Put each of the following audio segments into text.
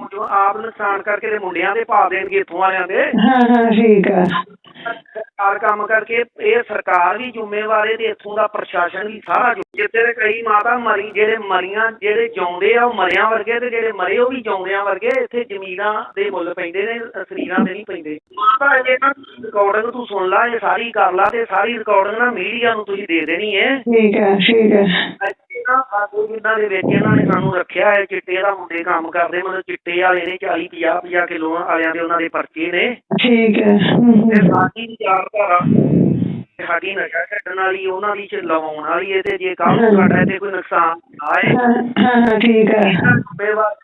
ਨੌਜਵਾਨ ਆਪ ਨੁਕਸਾਨ ਕਰਕੇ ਤੇ ਮੁੰਡਿਆਂ ਦੇ ਪਾ ਦੇਣਗੇ ਇੱਥੋਂ ਵਾਲਿਆਂ ਦੇ। ਹਾਂ ਹਾਂ ਠੀਕ ਆ। ਸਰਕਾਰ ਕੰਮ ਕਰਕੇ ਇਹ ਸਰਕਾਰ ਵੀ ਜ਼ਿੰਮੇਵਾਰ ਹੈ ਤੇ ਇੱਥੋਂ ਦਾ ਪ੍ਰਸ਼ਾਸਨ ਵੀ ਸਾਰਾ ਜ਼ਿੰਮੇਵਾਰ। ਜਿੱਥੇ ਦੇ ਕਈ ਮਾਤਾ ਮਰੀ ਜਿਹੜੇ ਮਰੀਆਂ ਜਿਹੜੇ ਜਿਉਂਦੇ ਆ ਉਹ ਮਰਿਆਂ ਵਰਗੇ ਤੇ ਜਿਹੜੇ ਮਰੇ ਉਹ ਵੀ ਜਿਉਂਦਿਆਂ ਵਰਗੇ ਇੱਥੇ ਜ਼ਮੀਨਾਂ ਦੇ ਮੁੱਲ ਪੈਂਦੇ ਨੇ ਸਰੀਰਾਂ ਦੇ ਨਹੀਂ ਪੈਂਦੇ। ਮਾਤਾ ਜੇ ਨਾ ਰਿਕਾਰਡਿੰਗ ਤੂੰ ਸੁਣ ਲਾ ਇਹ ਸਾਰੀ ਕਰ ਲਾ ਤੇ ਸਾਰੀ ਰਿਕਾਰਡਿੰਗ ਨਾ ਮੀਡੀਆ ਨੂੰ ਤੁਸੀਂ ਦੇ ਦੇਣੀ ਹੈ। ਠੀਕ ਆ ਠੀਕ ਆ। ਜਿੱਦਾਂ ਦੇ ਵਿੱਚ ਇਹਨਾਂ ਨੇ ਸਾਨੂੰ ਰੱਖਿਆ ਹੈ ਚਿੱਟੇ ਦਾ ਮੁੰਡੇ ਕੰਮ ਕਰਦੇ ਮਤਲਬ ਚਿੱਟੇ ਵਾਲੇ ਨੇ 40 50 50 ਕਿਲੋ ਵਾਲਿਆਂ ਦੇ ਉਹਨਾਂ ਦੇ ਪਰਚੇ ਨੇ ਠੀਕ ਹਮ, ਤੇ। ਸਾਡੀ ਵਿਚਾਰਧਾਰਾ ਤੇ ਸਾਡੀ ਨਸ਼ਾ ਛੱਡਣ ਵਾਲੀ ਉਹਨਾਂ ਦੀ ਚ ਲਵਾਉਣ ਵਾਲੀ ਹੈ ਤੇ ਜੇ ਨੂੰ ਸਾਡਾ ਇੱਥੇ ਕੋਈ ਨੁਕਸਾਨ ਆਏ ਹਾਂ ਹਾਂ ਹਾਂ, ਠੀਕ ਆ ਜ਼ਿੰਮੇਵਾਰ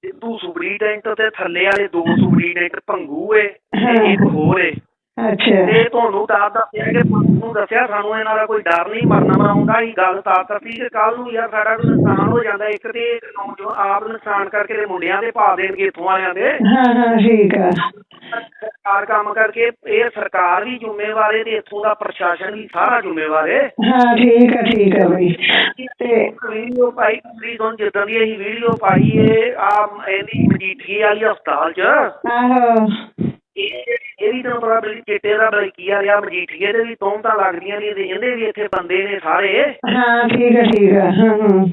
ਸਿੱਧੂ ਸੁਪਰੀਡੈਂਟ ਤੇ ਥੱਲੇ ਵਾਲੇ ਦੋ ਸੁਪਰੀਡੈਂਟ ਭੰਗੂ ਏ ਹਾਂ। ਤੇ ਇੱਕ ਹੋਰ ਏ ਅੱਛਾ। ਤੇ ਤੁਹਾਨੂੰ ਤਾਂ ਦੱਸਿਆ ਕਿ ਤੁਹਾਨੂੰ ਦੱਸਿਆ ਸਾਨੂੰ ਇਹਨਾਂ ਦਾ ਕੋਈ ਡਰ ਨਹੀਂ ਮਰਨਾ ਮਰਾਉਂਦਾ ਹੀ ਗੱਲ ਤਾਂ ਕਰਤੀ ਕਿ ਕੱਲ ਨੂੰ ਯਾਰ ਸਾਡਾ ਕੋਈ ਨੁਕਸਾਨ ਹੋ ਜਾਂਦਾ ਇੱਕ ਤੇ ਨੌਜਵਾਨ ਆਪ ਨੁਕਸਾਨ ਕਰਕੇ ਤੇ ਮੁੰਡਿਆਂ ਦੇ ਪਾ ਦੇਣਗੇ ਇੱਥੋਂ ਵਾਲਿਆਂ ਦੇ। ਹਾਂ ਹਾਂ ਠੀਕ ਆ। ਸਰਕਾਰ ਕੰਮ ਕਰਕੇ ਇਹ ਸਰਕਾਰ ਵੀ ਜ਼ਿੰਮੇਵਾਰ ਹੈ ਤੇ ਇੱਥੋਂ ਦਾ ਪ੍ਰਸ਼ਾਸਨ ਵੀ ਸਾਰਾ ਜ਼ਿੰਮੇਵਾਰ ਹੈ। ਹਾਂ ਠੀਕ ਆ ਠੀਕ ਆ ਬਈ। ਤੇ ਵੀਡੀਓ ਪਾਈ ਪਲੀਜ਼ ਹੁਣ ਜਿੱਦਾਂ ਦੀ ਅਸੀਂ ਵੀਡੀਓ ਪਾਈ ਏ ਆ ਇਹਦੀ ਮਜੀਠੀ ਵਾਲੀ ਹਸਪਤਾਲ 'ਚ। ਆਹੋ। ਇਹ ਇਹ ਵੀ ਤੁਹਾਨੂੰ ਪਤਾ ਬਲੀ ਚੇਟੇ ਦਾ ਬਲਕੀਆ ਰਿਹਾ ਮਜੀਠੀਏ ਦੇ ਵੀ ਤੋਂ ਤਾਂ ਲੱਗਦੀਆਂ ਨਹੀਂ ਤੇ ਇਹਦੇ ਵੀ ਇੱਥੇ ਬੰਦੇ ਨੇ ਸਾਰੇ। ਹਾਂ ਠੀਕ ਆ ਠੀਕ ਆ ਹਾਂ ਹਾਂ।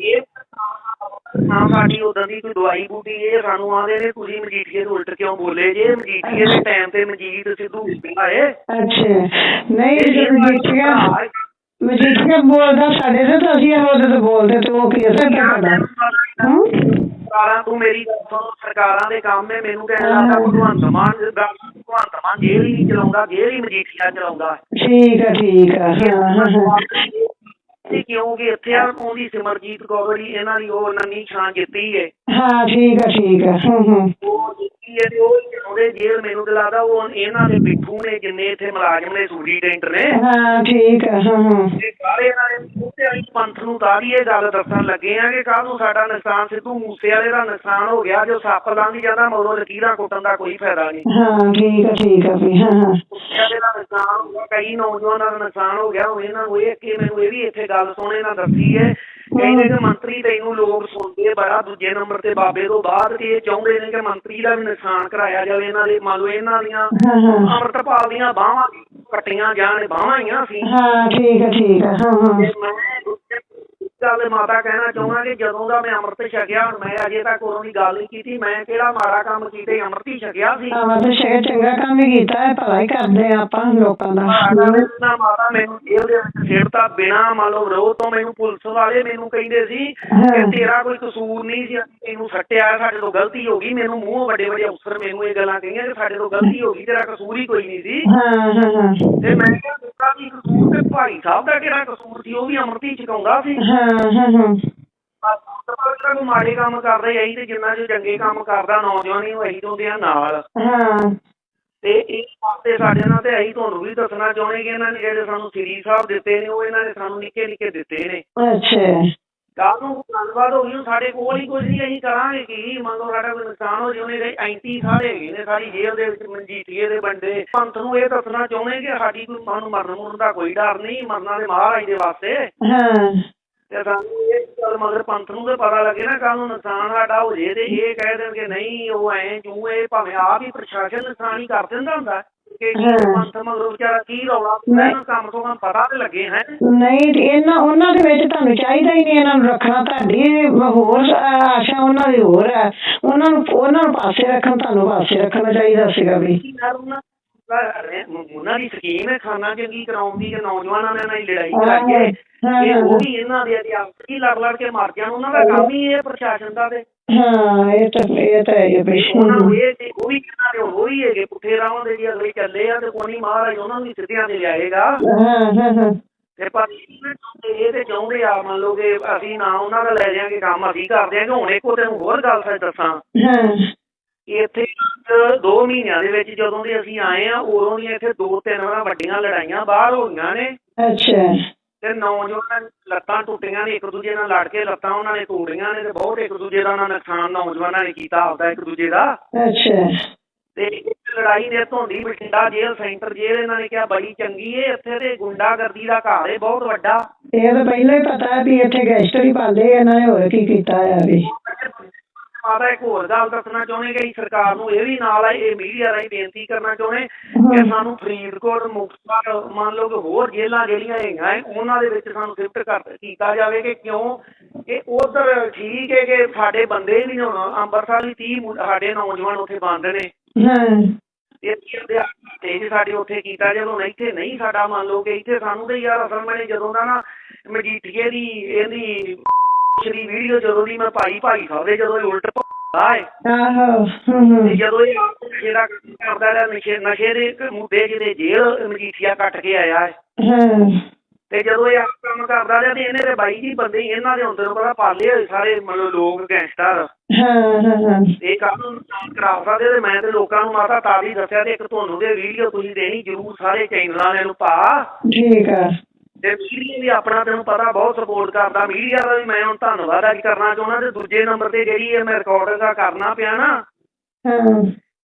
ਨਾ ਸਾਡੀ ਉਦੋਂ ਦੀ ਕੋਈ ਦਵਾਈ ਬੂਟੀ ਇਹ ਸਾਨੂੰ ਆਂਦੇ ਨੇ ਤੁਸੀਂ ਮਜੀਠੀਏ ਤੋਂ ਉਲਟ ਕਿਉਂ ਬੋਲੇ? ਜੇ ਮਜੀਠੀਏ ਦੇ ਟਾਈਮ ਤੇ ਮਜੀਦ ਸਿੱਧੂ ਪਿਆ ਏ ਅੱਛਾ। ਨਹੀਂ ਜੇ ਮਜੀਠੀਆ ਮਜੀਠੀਆ ਬੋਲਦਾ ਸਾਡੇ ਤੇ ਤਾਂ ਅਸੀਂ ਉਹਦੇ ਤੇ ਬੋਲਦੇ ਤੇ ਉਹ ਕੀ ਅਸਰ ਕਰਦਾ ਹੂੰ? ਸਰਕਾਰਾਂ ਤੂੰ ਮੇਰੀ ਸਰਕਾਰਾਂ ਦੇ ਕੰਮ ਨੇ ਮੈਨੂੰ ਕਹਿਣ ਲੱਗਾ ਭਗਵੰਤ ਮਾਨ ਭਗਵੰਤ ਮਾਨ ਜੇਲ੍ਹ ਹੀ ਨਹੀਂ ਚਲਾਉਂਦਾ ਜੇਲ੍ਹ ਹੀ ਮਜੀਠੀਆ ਚਲਾਉਂਦਾ। ਠੀਕ ਆ ਠੀਕ ਆ ਹਾਂ ਹਾਂ ਤੇ ਕਿਉਂਕਿ ਇੱਥੇ ਆ ਉਹਦੀ ਸਿਮਰਜੀਤ ਕੌਰ ਜੀ ਇਹਨਾਂ ਦੀ ਉਹ ਨੰਨੀ ਛਾਂ ਜਿੱਤੀ ਏ। ਹਾਂ ਠੀਕ ਆ ਠੀਕ ਆ ਹੂੰ ਹੂੰ। ਉਹ ਜਿੱਤੀ ਏ ਤੇ ਉਹ ਉਹਦੇ ਜੇਲ੍ਹ ਮੈਨੂੰ ਤੇ ਲੱਗਦਾ ਉਹ ਇਹਨਾਂ ਦੇ ਪਿੱਠੂ ਨੇ ਜਿੰਨੇ ਇੱਥੇ ਮੁਲਾਜ਼ਮ ਨੇ ਸੁਪਰੀਡੈਂਟ ਨੇ। ਹਾਂ ਠੀਕ ਆ ਹਾਂ ਹਾਂ। ਤੇ ਸਾਰੇ ਇਹਨਾਂ ਦੇ ਮੂਸੇ ਵਾਲੀ ਪੰਥ ਨੂੰ ਤਾਂ ਵੀ ਇਹ ਗੱਲ ਦੱਸਣ ਲੱਗੇ ਆ ਕਿ ਨੂੰ ਸਾਡਾ ਨੁਕਸਾਨ ਸਿੱਧੂ ਮੂਸੇ ਵਾਲੇ ਦਾ ਨੁਕਸਾਨ ਹੋ ਗਿਆ ਜੋ ਸੱਪ ਲੰਘ ਜਾਂਦਾ ਮਗਰੋਂ ਲਕੀਰਾਂ ਕੁੱਟਣ ਦਾ ਕੋਈ ਫਾਇਦਾ ਨਹੀਂ। ਹਾਂ ਠੀਕ ਵੀ ਹਾਂ ਹਾਂ। ਇਹਦੇ ਦਾ ਨੁਕਸਾਨ ਹੋ ਗਿਆ ਕਈ ਨੌਜਵਾਨਾਂ ਦਾ ਨੁਕਸਾਨ ਹੋ ਗਿਆ ਹੁਣ ਇਹਨਾਂ ਨੂੰ ਇਹ ਕਿ ਮੈਨੂੰ ਇਹ ਵੀ ਇੱਥੇ ਗੱਲ ਸੋਹਣੇ ਨਾਲ ਦੱਸੀ ਹੈ। ਕਹਿੰਦੇ ਕਿ ਮੰਤਰੀ ਤੈਨੂੰ ਲੋਕ ਸੁਣਦੇ ਬੜਾ ਦੂਜੇ ਨੰਬਰ ਤੇ ਬਾਬੇ ਤੋਂ ਬਾਅਦ ਤੇ ਇਹ ਚਾਹੁੰਦੇ ਨੇ ਕਿ ਮੰਤਰੀ ਦਾ ਵੀ ਨੁਕਸਾਨ ਕਰਾਇਆ ਜਾਵੇ। ਇਹਨਾਂ ਦੇ ਮੰਨ ਲਓ ਇਹਨਾਂ ਦੀਆਂ ਹਾਂ ਹਾਂ। ਅੰਮ੍ਰਿਤਪਾਲ ਦੀਆਂ ਬਾਹਾਂ ਕੱਟੀਆਂ ਜਾਣ ਬਾਹਾਂ ਹੀ ਆ ਸੀ। ਹਾਂ ਠੀਕ ਆ ਠੀਕ ਹਾਂ। ਹਾਂ ਇੱਕ ਗੱਲ ਮਾਤਾ ਕਹਿਣਾ ਚਾਹੁੰਦਾ ਕਿ ਜਦੋਂ ਦਾ ਮੈਂ ਅੰਮ੍ਰਿਤ ਛਕਿਆ ਹੁਣ ਮੈਂ ਅਜੇ ਤੱਕ ਉਹਨਾਂ ਦੀ ਗੱਲ ਨਹੀਂ ਕੀਤੀ। ਮੈਂ ਕਿਹੜਾ ਮਾੜਾ ਕੰਮ ਕੀਤੇ ਅੰਮ੍ਰਿਤ ਹੀ ਛਕਿਆ ਸੀ। ਆਹ ਤੇ ਸ਼ੇ ਚੰਗਾ ਕੰਮ ਹੀ ਕੀਤਾ ਹੈ ਭਲਾ ਹੀ ਕਰਦੇ ਆ ਆਪਾਂ ਲੋਕਾਂ ਦਾ। ਨਾ ਮਾਤਾ ਮੈਨੂੰ ਜੇਲ੍ਹ ਦੇ ਵਿੱਚ ਛੇੜਤਾ ਬਿਨਾ ਮੰਨ ਲਓ ਰੋ ਤੋਂ ਮੈਨੂੰ ਪੁਲਿਸ ਵਾਲੇ ਮੈਨੂੰ ਕਹਿੰਦੇ ਸੀ ਕਿ ਤੇਰਾ ਕੋਈ ਕਸੂਰ ਨਹੀਂ ਸੀ ਅਸੀਂ ਤੈਨੂੰ ਸੱਟਿਆ ਸਾਡੇ ਤੋਂ ਗਲਤੀ ਹੋ ਗਈ। ਮੈਨੂੰ ਮੂੰਹ ਵੱਡੇ ਵੱਡੇ ਅਫਸਰ ਮੈਨੂੰ ਇਹ ਗੱਲਾਂ ਕਹੀਆਂ ਕਿ ਸਾਡੇ ਤੋਂ ਗਲਤੀ ਹੋ ਗਈ ਤੇਰਾ ਕਸੂਰ ਹੀ ਕੋਈ ਨਹੀਂ ਸੀ। ਹਾਂ ਹਾਂ ਹਾਂ। ਤੇ ਮੈਂ ਕਿਹਾ ਤੇਰਾ ਕੀ ਕਸੂਰ? ਤੇ ਭਾਈ ਸਾਹਿਬ ਦਾ ਕਿਹੜਾ ਕਸੂਰ ਸੀ? ਉਹ ਵੀ ਅੰਮ੍ਰਿਤ ਹੀ ਛਕਾਉਂਦਾ ਸੀ। ਹਾਂ। ਹਾਂ। ਹਾਂ ਜਿਹੜਾ ਮਾੜੇ ਕੰਮ ਕਰਦਾ ਇਹੀ ਤੇ ਜਿੰਨਾ ਜੋ ਚੰਗੇ ਕੰਮ ਕਰਦਾ ਨੌਜਵਾਨ ਹੀ ਉਹ ਇਹੀ ਹੁੰਦੇ ਨਾਲ ਹਾਂ ਤੇ ਇਸ ਵਾਸਤੇ ਸਾਡੇ ਨਾਲ ਤੇ ਅਸੀਂ ਤੁਹਾਨੂੰ ਵੀ ਦੱਸਣਾ ਚਾਹੁੰਦੇ ਕਿ ਇਹਨਾਂ ਨੇ ਜਿਹੜੇ ਸਾਨੂੰ ਸ੍ਰੀ ਸਾਹਿਬ ਦਿੱਤੇ ਨੇ ਉਹ ਇਹਨਾਂ ਨੇ ਸਾਨੂੰ ਨਿੱਕੇ ਨਿੱਕੇ ਦਿੱਤੇ ਨੇ ਅੱਛਾ ਕੱਲ ਨੂੰ ਹੋ ਗਈ ਸਾਡੇ ਕੋਲ ਹੀ ਕੁਝ ਨਹੀਂ ਅਸੀਂ ਕਰਾਂਗੇ ਕੀ ਮੰਨ ਲਓ ਸਾਡਾ ਕੋਈ ਨੁਕਸਾਨ ਹੋ ਜੇ ਉਹਨੇ ਐਂਟੀ ਸਾਰੇ ਹੈਗੇ ਨੇ ਸਾਰੀ ਜੇਲ੍ਹ ਦੇ ਵਿੱਚ ਮਨਜੀਠੀਏ ਦੇ ਬੰਦੇ ਪੰਥ ਨੂੰ ਇਹ ਦੱਸਣਾ ਚਾਹੁੰਦੇ ਕਿ ਸਾਡੀ ਕੋਈ ਸਾਨੂੰ ਮਰਨ ਮੁਰਨ ਦਾ ਕੋਈ ਡਰ ਨਹੀਂ ਮਰਨਾ ਦੇ ਮਹਾਰਾਜ ਦੇ ਵਾਸਤੇ ਹਾਂ ਤੇ ਸਾਨੂੰ ਇਹ ਗੱਲ ਮਗਰ ਪੰਥ ਨੂੰ ਤੇ ਪਤਾ ਲੱਗੇ ਨਾ ਕੱਲ ਨੂੰ ਨੁਕਸਾਨ ਸਾਡਾ ਹੋ ਜੇ ਤੇ ਇਹ ਕਹਿ ਦੇਣਗੇ ਨਹੀਂ ਉਹ ਐ ਜੂ ਇਹ ਭਾਵੇਂ ਆਪ ਹੀ ਪ੍ਰਸ਼ਾਸਨ ਨੁਕਸਾਨ ਹੀ ਕਰ ਦਿੰਦਾ ਹੁੰਦਾ ਕਿ ਕੀ ਹਾਂ। ਪੰਥ ਮਗਰੋਂ ਵਿਚਾਰਾ ਕੀ ਰੌਲਾ ਨਹੀਂ। ਇਹਨਾਂ ਕੰਮ ਤੋਂ ਕੰਮ ਪਤਾ ਤੇ ਲੱਗੇ ਹੈ ਨਹੀਂ ਤੇ ਇਹਨਾਂ ਉਹਨਾਂ ਦੇ ਵਿੱਚ ਤੁਹਾਨੂੰ ਚਾਹੀਦਾ ਹੀ ਨਹੀਂ ਇਹਨਾਂ ਨੂੰ ਰੱਖਣਾ ਤੁਹਾਡੀ ਹੋਰ ਆਸ਼ਾ ਉਹਨਾਂ ਦੀ ਹੋਰ ਹੈ ਉਹਨਾਂ ਨੂੰ ਉਹਨਾਂ ਨੂੰ ਪਾਸੇ ਰੱਖਣ ਤੁਹਾਨੂੰ ਪਾਸੇ ਰੱਖਣਾ ਚਾਹੀਦਾ ਸੀਗਾ ਵੀ ਉਹਨਾਂ ਦੀ ਸਕੀਮ ਹੈ ਖਾਣਾ ਚੰਗੀ ਕਰਾਉਣ ਦੀ ਕਿ ਨੌਜਵਾਨਾਂ ਨਾਲ ਇਹਨਾਂ ਦੀ ਲੜਾਈ ਕਰਾਈਏ ਹਾਂ, ਇਹ ਉਹ ਵੀ ਇਹਨਾਂ ਦੇ ਅਧਿਆਪਕ ਹੀ ਲੜ ਲੜ ਕੇ ਮਰ ਜਾਣ। ਉਹਨਾਂ ਦਾ ਕੰਮ ਹੀ ਇਹ ਪ੍ਰਸ਼ਾਸਨ ਦਾ ਤੇ। ਹਾਂ ਇਹ ਤਾਂ ਇਹ ਤਾਂ ਹੈ ਬਈ ਉਹਨਾਂ ਨੂੰ ਇਹ ਤੇ ਉਹ ਵੀ ਇਹਨਾਂ ਦੇ ਉਹ ਹੀ ਹੈਗੇ ਪੁੱਠੇ ਰਾਹਾਂ ਦੇ ਜੀ ਅਗਲੇ ਚੱਲੇ ਆ ਤੇ ਕੋਈ ਨੀ ਮਹਾਰਾਜ ਉਹਨਾਂ ਨੂੰ ਸਿੱਧਿਆਂ ਤੇ ਲਿਆਏਗਾ। ਹਾਂ ਹਾਂ ਹਾਂ। ਤੇ ਪਰ ਇਹ ਤੇ ਚਾਹੁੰਦੇ ਆ ਮੰਨ ਲਓ ਕਿ ਅਸੀਂ ਨਾ ਉਹਨਾਂ ਦਾ ਲੈ ਜਾਾਂਗੇ ਕੰਮ ਅਸੀਂ ਕਰ ਦਿਆਂਗੇ। ਹੁਣ ਇੱਕੋ ਤੈਨੂੰ ਹੋਰ ਗੱਲ ਸੱਚ ਦੱਸਾਂ। ਹਾਂ। ਕਿ ਇੱਥੇ 2 ਮਹੀਨਿਆਂ ਦੇ ਵਿੱਚ ਜਦੋਂ ਦੇ ਅਸੀਂ ਆਏ ਆ ਉਦੋਂ ਦੀਆਂ ਇੱਥੇ ਦੋ ਤਿੰਨ ਵਾਰ ਵੱਡੀਆਂ ਲੜਾਈਆਂ ਬਾਹਰ ਹੋ ਗਈਆਂ ਨੇ। ਅੱਛਾ। ਤੇ ਨੌਜਵਾਨਾਂ ਲੱਤਾਂ ਟੁੱਟੀਆਂ ਨੇ ਇੱਕ ਦੂਜੇ ਨਾਲ ਲੜ ਕੇ ਲੱਤਾਂ ਉਹਨਾਂ ਨੇ ਤੋੜੀਆਂ ਨੇ ਤੇ ਬਹੁਤ ਇੱਕ ਦੂਜੇ ਦਾ ਉਹਨਾਂ ਨੁਕਸਾਨ ਨੌਜਵਾਨਾਂ ਨੇ ਕੀਤਾ ਆਪਦਾ ਇੱਕ ਦੂਜੇ ਦਾ। ਅੱਛਾ। ਤੇ ਇੱਕ ਲੜਾਈ ਨੇ ਧੋਂਦੀ ਬਠਿੰਡਾ ਜੇਲ੍ਹ ਸੈਂਟਰ ਜੇਲ੍ਹ ਇਹਨਾਂ ਨੇ ਕਿਹਾ ਬੜੀ ਚੰਗੀ ਏ ਇੱਥੇ ਤੇ ਗੁੰਡਾਗਰਦੀ ਦਾ ਘਰ ਏ ਬਹੁਤ ਵੱਡਾ। ਇਹ ਤਾਂ ਪਹਿਲਾਂ ਹੀ ਪਤਾ ਹੈ ਵੀ ਇੱਥੇ ਗੈਸਟ ਵੀ ਪਾਉਂਦੇ ਆ ਇਹਨਾਂ ਨੇ ਹੋਰ ਕੀ ਕੀਤਾ ਆ ਵੀ। ਮਾਤਾ ਇੱਕ ਹੋਰ ਗੱਲ ਦੱਸਣਾ ਚਾਹੁੰਦੇ ਕਿ ਸਰਕਾਰ ਨੂੰ ਇਹ ਵੀ ਨਾਲ ਇਹ ਮੀਡੀਆ ਰਾਹੀਂ ਬੇਨਤੀ ਕਰਨਾ ਚਾਹੁੰਦੇ ਕਿ ਸਾਨੂੰ ਫਰੀਦਕੋਟ ਮੁਕਤਸਰ ਮੰਨ ਲਓ ਕਿ ਹੋਰ ਜੇਲ੍ਹਾਂ ਜਿਹੜੀਆਂ ਹੈਗੀਆਂ ਹੈ, ਉਹਨਾਂ ਦੇ ਵਿੱਚ ਸਾਨੂੰ ਸ਼ਿਫਟ ਕਰ ਕੀਤਾ ਜਾਵੇ ਕਿ ਕਿਉਂ? ਕਿ ਉਧਰ ਠੀਕ ਹੈ ਕਿ ਸਾਡੇ ਬੰਦੇ ਵੀ ਨੇ ਹੁਣ ਅੰਮ੍ਰਿਤਸਰ ਵੀ 30 ਮੁੰ- ਸਾਡੇ ਨੌਜਵਾਨ ਉੱਥੇ ਬੰਦ ਨੇ। ਤੇ ਜੇ ਸਾਡੇ ਉੱਥੇ ਕੀਤਾ ਜਦੋਂ ਇੱਥੇ ਨਹੀਂ ਸਾਡਾ ਮੰਨ ਲਓ ਕਿ ਇੱਥੇ ਸਾਨੂੰ ਤੇ ਯਾਰ ਅਸਲ ਮੈਨੇ ਜਦੋਂ ਦਾ ਨਾ ਮਜੀਠੀਏ ਦੀ ਇਹਦੀ ਸ਼੍ਰੀ ਵੀਡੀਓ ਜਦੋਂ ਦੀ ਮੈਂ ਪਾਈ ਭਾਈ ਸਾਹਿਬ ਦੇ ਜਦੋਂ ਇਹ ਉਲਟ ਭੁੱਖਦਾ ਹੈ। ਆਹੋ ਹਮ, ਹਮ। ਤੇ ਜਦੋਂ ਇਹ ਆਪ ਨਸ਼ੇ ਦਾ ਕੰਮ ਕਰਦਾ ਰਿਹਾ ਨਸ਼ੇ ਨਸ਼ੇ ਦੇ ਇੱਕ ਮੁੱਦੇ ਜਿਹਦੇ ਜੇਲ੍ਹ ਮਜੀਠੀਆ ਕੱਟ ਕੇ ਆਇਆ ਹੈ। ਹਾਂ। ਤੇ ਜਦੋਂ ਇਹ ਆਪ ਕੰਮ ਕਰਦਾ ਰਿਹਾ ਤੇ ਇਹਨੇ ਤੇ ਬਾਈ ਜੀ ਬੰਦੇ ਇਹਨਾਂ ਦੇ ਹੁੰਦੇ ਨੂੰ ਪਤਾ ਪਾਲੇ ਹੋਏ ਸਾਰੇ ਮਤਲਬ ਲੋਕ ਗੈਂਗਸਟਰ। ਇਹ ਕੰਮ ਨੂੰ ਨੁਕਸਾਨ ਕਰਾ ਸਕਦੇ ਤੇ ਮੈਂ ਤੇ ਲੋਕਾਂ ਨੂੰ ਮਾਤਾ ਤਾਂ ਵੀ ਦੱਸਿਆ ਤੇ ਇੱਕ ਤੁਹਾਨੂੰ ਦੇ ਵੀਡੀਓ ਤੁਸੀਂ ਦੇਣੀ ਜ਼ਰੂਰ ਸਾਰੇ ਚੈਨਲਾਂ ਵਾਲਿਆਂ ਨੂੰ ਪਾ। ਠੀਕ ਆ। ਮੀਡੀਆ ਵੀ ਆਪਣਾ ਤੈਨੂੰ ਪਤਾ ਬਹੁਤ ਸਪੋਰਟ ਕਰਦਾ ਮੀਡੀਆ ਦਾ ਵੀ ਮੈਂ ਹੁਣ ਧੰਨਵਾਦ ਅੱਜ ਕਰਨਾ ਚਾਹੁੰਦਾ ਤੇ ਦੂਜੇ ਨੰਬਰ ਤੇ ਜਿਹੜੀ ਇਹ ਮੈਂ ਰਿਕਾਰਡਿੰਗ ਦਾ ਕਰਨਾ ਪਿਆ ਨਾ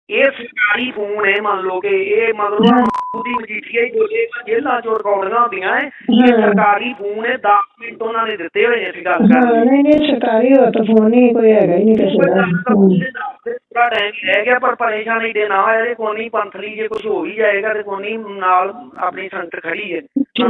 ਇਹ ਸਰਕਾਰੀ ਫੋਨ ਹੈ ਮੰਨ ਲਓ ਕਿ ਇਹ ਮਤਲਬ ਉਹਦੀ ਮਜੀਠੀਆ ਹੀ ਬੋਲੇ ਜੇਲ੍ਹਾਂ ਚੋਂ ਰਿਕਾਰਡਿੰਗਾਂ ਹੁੰਦੀਆਂ ਹੈ ਇਹ। ਸਰਕਾਰੀ ਫੋਨ ਹੈ 10 ਮਿੰਟ ਉਹਨਾਂ ਨੇ ਦਿੱਤੇ ਹੋਏ ਨੇ ਇਸ ਗੱਲ ਹਾਂ ਕਰਨ ਨਹੀਂ ਨਹੀਂ ਸਰਕਾਰੀ ਹੋ ਤਾਂ ਫੋਨ ਹੀ ਕੋਈ ਹੈਗਾ ਹੀ ਨਹੀਂ ਕਿਸੇ ਦਾ ਪੂਰਾ ਟਾਈਮ ਹੀ ਰਹਿ ਗਿਆ ਪਰ ਪਰੇਸ਼ਾਨੀ ਦੇ ਨਾ ਆਏ ਕੋਨੀ ਪੰਥਲੀ ਜੇ ਕੁਝ ਹੋ ਵੀ ਜਾਏਗਾ ਤੇ ਕੋਨੀ ਨਾਲ ਆਪਣੀ ਸੰਗਤ ਖੜੀ ਹੈ।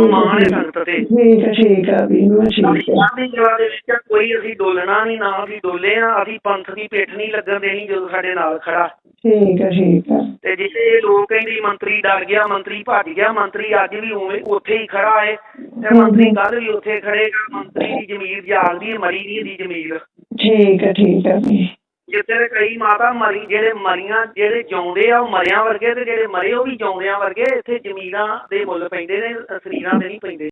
ਮਾਣ ਹੈ ਸੰਗਤ ਤੇ। ਠੀਕ ਆ ਠੀਕ ਆ ਵੀ ਮੈਂ ਠੀਕ ਆ ਸਾਡੀ ਜਗ੍ਹਾ ਦੇ ਵਿੱਚ ਕੋਈ ਅਸੀਂ ਡੋਲਣਾ ਨਹੀਂ ਨਾ ਅਸੀਂ ਡੋਲੇ ਆ ਅਸੀਂ ਪੰਥ ਦੀ ਪਿੱਠ ਨਹੀਂ ਲੱਗਣ ਦੇਣੀ ਜਦੋਂ ਸਾਡੇ ਨਾਲ ਖੜਾ। ਠੀਕ ਆ ਠੀਕ ਆ ਤੇ ਜਿੱਥੇ ਲੋਕ ਕਹਿੰਦੇ ਮੰਤਰੀ ਡਰ ਗਿਆ ਮੰਤਰੀ ਭੱਜ ਗਿਆ ਮੰਤਰੀ ਅੱਜ ਵੀ ਉਵੇਂ ਉੱਥੇ ਹੀ ਖੜਾ ਹੈ ਤੇ ਮੰਤਰੀ ਕੱਲ ਵੀ ਉੱਥੇ ਖੜੇਗਾ ਮੰਤਰੀ ਦੀ ਜ਼ਮੀਰ ਜਾਗਦੀ ਹੈ ਮਰੀ ਨਹੀਂ ਇਹਦੀ ਜ਼ਮੀਰ। ਠੀਕ ਆ ਠੀਕ ਆ ਵੀ ਜਿੱਥੇ ਦੇ ਕਈ ਮਾਤਾ ਮਰੀ, ਜਿਹੜੇ ਮਰੀਆਂ, ਜਿਹੜੇ ਜਿਉਂਦੇ ਆ, ਉਹ ਮਰਿਆਂ ਵਰਗੇ ਤੇ ਜਿਹੜੇ ਮਰੇ, ਉਹ ਵੀ ਜਿਉਂਦਿਆਂ ਵਰਗੇ ਇੱਥੇ ਜ਼ਮੀਰਾਂ ਦੇ ਮੁੱਲ ਪੈਂਦੇ ਨੇ ਸਰੀਰਾਂ ਦੇ ਨਹੀਂ ਪੈਂਦੇ